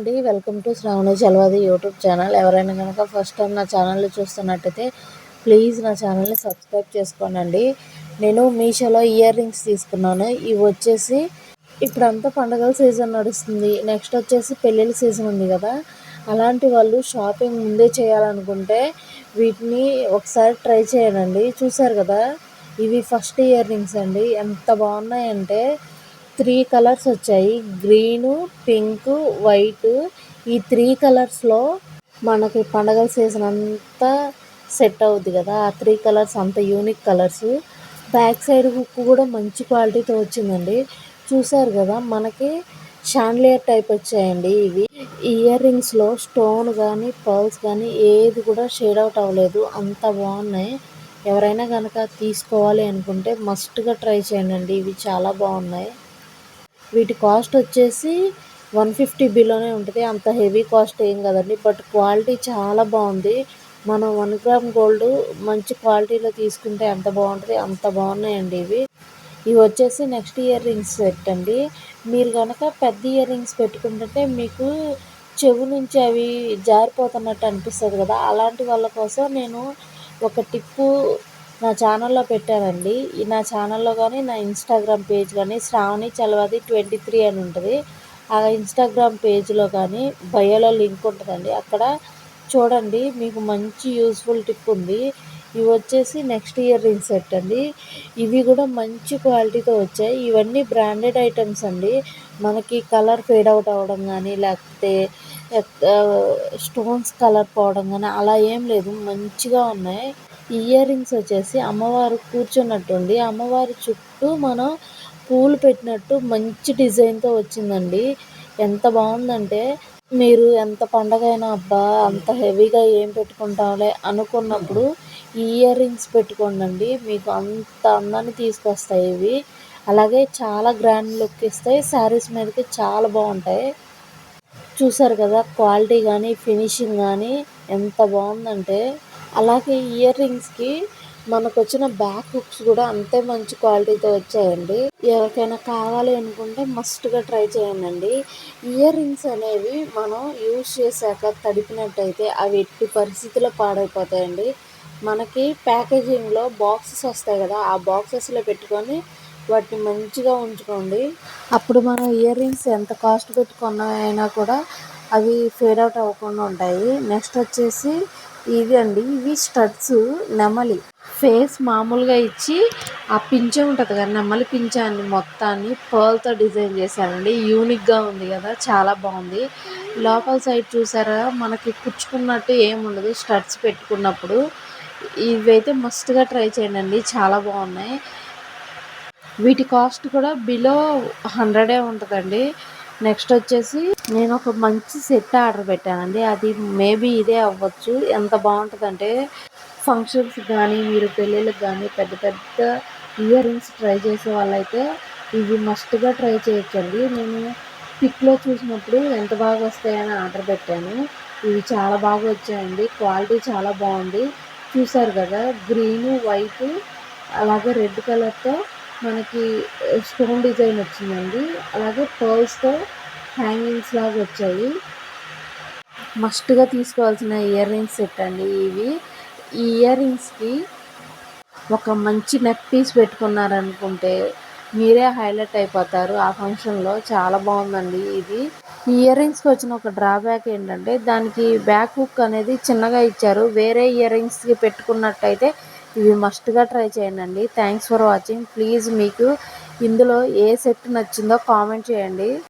అండి. Welcome to Sravani Chalavadi YouTube channel. ఎవరైనా కనుక ఫస్ట్ టైం నా ఛానల్ని చూస్తున్నట్టయితే ప్లీజ్ నా ఛానల్ని సబ్స్క్రైబ్ చేసుకోనండి. నేను మీషోలో ఇయర్ రింగ్స్ తీసుకున్నాను. ఇవి వచ్చేసి ఇప్పుడంతా పండగల సీజన్ నడుస్తుంది. నెక్స్ట్ వచ్చేసి పెళ్ళిళ్ళ సీజన్ ఉంది కదా. అలాంటి వాళ్ళు షాపింగ్ ముందే చేయాలనుకుంటే వీటిని ఒకసారి ట్రై చేయనండి చూసారు కదా? ఇవి ఫస్ట్ ఇయర్ రింగ్స్ అండి. ఎంత బాగున్నాయంటే త్రీ కలర్స్ వచ్చాయి. Green pink white. ఈ త్రీ కలర్స్లో మనకి పండగల సీజన్ అంతా సెట్ అవుద్ది కదా. ఆ త్రీ కలర్స్ అంత unique colours. Back side hook కూడా మంచి క్వాలిటీతో వచ్చిందండి. చూసారు కదా మనకి షాండ్లియర్ టైప్ వచ్చాయండి ఇవి. ఇయర్ రింగ్స్లో స్టోన్ కానీ పర్ల్స్ కానీ ఏది కూడా షేడ్ అవుట్ అవ్వలేదు. అంత బాగున్నాయి. ఎవరైనా కనుక తీసుకోవాలి అనుకుంటే మస్ట్గా ట్రై చేయండి ఇవి చాలా బాగున్నాయి. వీటి కాస్ట్ వచ్చేసి వన్ ఫిఫ్టీ బిలోనే ఉంటుంది. అంత హెవీ కాస్ట్ ఏం కదండి. బట్ క్వాలిటీ చాలా బాగుంది. మనం వన్ గ్రామ్ గోల్డ్ మంచి క్వాలిటీలో తీసుకుంటే ఎంత బాగుంటుంది అంత బాగున్నాయండి ఇవి. ఇవి వచ్చేసి నెక్స్ట్ ఇయర్ రింగ్స్ సెట్ అండి మీరు కనుక పెద్ద ఇయర్ రింగ్స్ పెట్టుకుంటుంటే మీకు చెవు నుంచి అవి జారిపోతున్నట్టు అనిపిస్తుంది కదా. అలాంటి వాళ్ళ కోసం నేను ఒక టిప్పు నా ఛానల్లో పెట్టానండి. నా ఛానల్లో కానీ నా ఇన్స్టాగ్రామ్ పేజ్ కానీ శ్రావణి చలవాది ట్వంటీ త్రీ అని ఉంటుంది. ఆ ఇన్స్టాగ్రామ్ పేజ్లో కానీ బయోలో లింక్ ఉంటుందండి. అక్కడ చూడండి మీకు మంచి యూస్ఫుల్ టిప్ ఉంది. ఇవి వచ్చేసి నెక్స్ట్ ఇయర్ రింగ్ సెట్ అండి. ఇవి కూడా మంచి క్వాలిటీతో వచ్చాయి. ఇవన్నీ బ్రాండెడ్ ఐటమ్స్ అండి. మనకి కలర్ ఫేడ్ అవుట్ అవ్వడం కానీ లేకపోతే స్టోన్స్ కలర్ పోవడం కానీ అలా ఏం లేదు. మంచిగా ఉన్నాయి. ఇయర్ రింగ్స్ వచ్చేసి అమ్మవారు కూర్చున్నట్టుండి అమ్మవారి చుట్టూ మనం పూలు పెట్టినట్టు మంచి డిజైన్తో వచ్చిందండి. ఎంత బాగుందంటే మీరు ఎంత పండగ అయినా అబ్బా అంత హెవీగా ఏం పెట్టుకుంటాంలే అనుకున్నప్పుడు ఇయర్ రింగ్స్ పెట్టుకోండి మీకు అంత అందాన్ని తీసుకొస్తాయి ఇవి. అలాగే చాలా గ్రాండ్ లుక్ ఇస్తాయి శారీస్ మీదకి చాలా బాగుంటాయి. చూసారు కదా క్వాలిటీ కానీ ఫినిషింగ్ కానీ ఎంత బాగుందంటే అలాగే ఇయర్ రింగ్స్కి మనకు వచ్చిన బ్యాక్ హుక్స్ కూడా అంతే మంచి క్వాలిటీతో వచ్చాయండి. ఎవరికైనా కావాలి అనుకుంటే మస్ట్గా ట్రై చేయండి ఇయర్ రింగ్స్ అనేవి మనం యూజ్ చేశాక తడిపినట్టయితే అవి ఎట్టి పరిస్థితిలో పాడైపోతాయండి. మనకి ప్యాకేజింగ్లో బాక్సెస్ వస్తాయి కదా ఆ బాక్సెస్లో పెట్టుకొని వాటిని మంచిగా ఉంచుకోండి. అప్పుడు మనం ఇయర్ రింగ్స్ ఎంత కాస్ట్ పెట్టుకున్నా అయినా కూడా అవి ఫేడ్ అవుట్ అవ్వకుండా ఉంటాయి. నెక్స్ట్ వచ్చేసి ఇది అండి ఇవి స్టడ్స్ నెమలి. ఫేస్ మామూలుగా ఇచ్చి ఆ పించే ఉంటుంది కదా నెమలి పింఛాన్ని మొత్తాన్ని. పర్ల్తో డిజైన్ చేశారండి. యూనిక్గా ఉంది కదా చాలా బాగుంది. లోపల సైడ్ చూసారా మనకి కుచ్చుకున్నట్టు ఏముండదు స్టడ్స్ పెట్టుకున్నప్పుడు ఇవైతే మస్ట్గా ట్రై చేయండి చాలా బాగున్నాయి. వీటి కాస్ట్ కూడా బిలో హండ్రెడే ఉంటుందండి. నెక్స్ట్ వచ్చేసి నేను ఒక మంచి సెట్ ఆర్డర్ పెట్టానండి. అది మేబీ ఇదే అవ్వచ్చు. ఎంత బాగుంటుందంటే ఫంక్షన్స్ కానీ మీరు పెళ్ళిళ్ళకి కానీ పెద్ద పెద్ద ఇయర్ రింగ్స్ ట్రై చేసే వాళ్ళైతే ఇవి మస్ట్గా ట్రై చేయొచ్చండి. నేను పిక్లో చూసినప్పుడు ఎంత బాగా వస్తాయని ఆర్డర్ పెట్టాను. ఇవి చాలా బాగా వచ్చాయండి. క్వాలిటీ చాలా బాగుంది. చూసారు కదా గ్రీన్ వైట్ అలాగే రెడ్ కలర్తో మనకి స్టోన్ డిజైన్ వచ్చిందండి. అలాగే పర్ల్స్తో హ్యాంగింగ్స్ లాగా వచ్చాయి. మస్ట్గా తీసుకోవాల్సిన ఇయర్ రింగ్స్ సెట్ అండి ఇవి. ఈ ఇయర్ రింగ్స్కి ఒక మంచి నెక్ పీస్ పెట్టుకున్నారనుకుంటే మీరే హైలైట్ అయిపోతారు. ఆ ఫంక్షన్లో చాలా బాగుందండి ఇది. ఇయర్ రింగ్స్కి వచ్చిన ఒక డ్రాబ్యాక్ ఏంటంటే దానికి బ్యాక్ హుక్ అనేది చిన్నగా ఇచ్చారు. వేరే ఇయర్ రింగ్స్కి పెట్టుకున్నట్టయితే ఇవి మస్ట్గా ట్రై చేయండి థ్యాంక్స్ ఫర్ వాచింగ్. ప్లీజ్ మీకు ఇందులో ఏ సెట్ నచ్చిందో కామెంట్ చేయండి.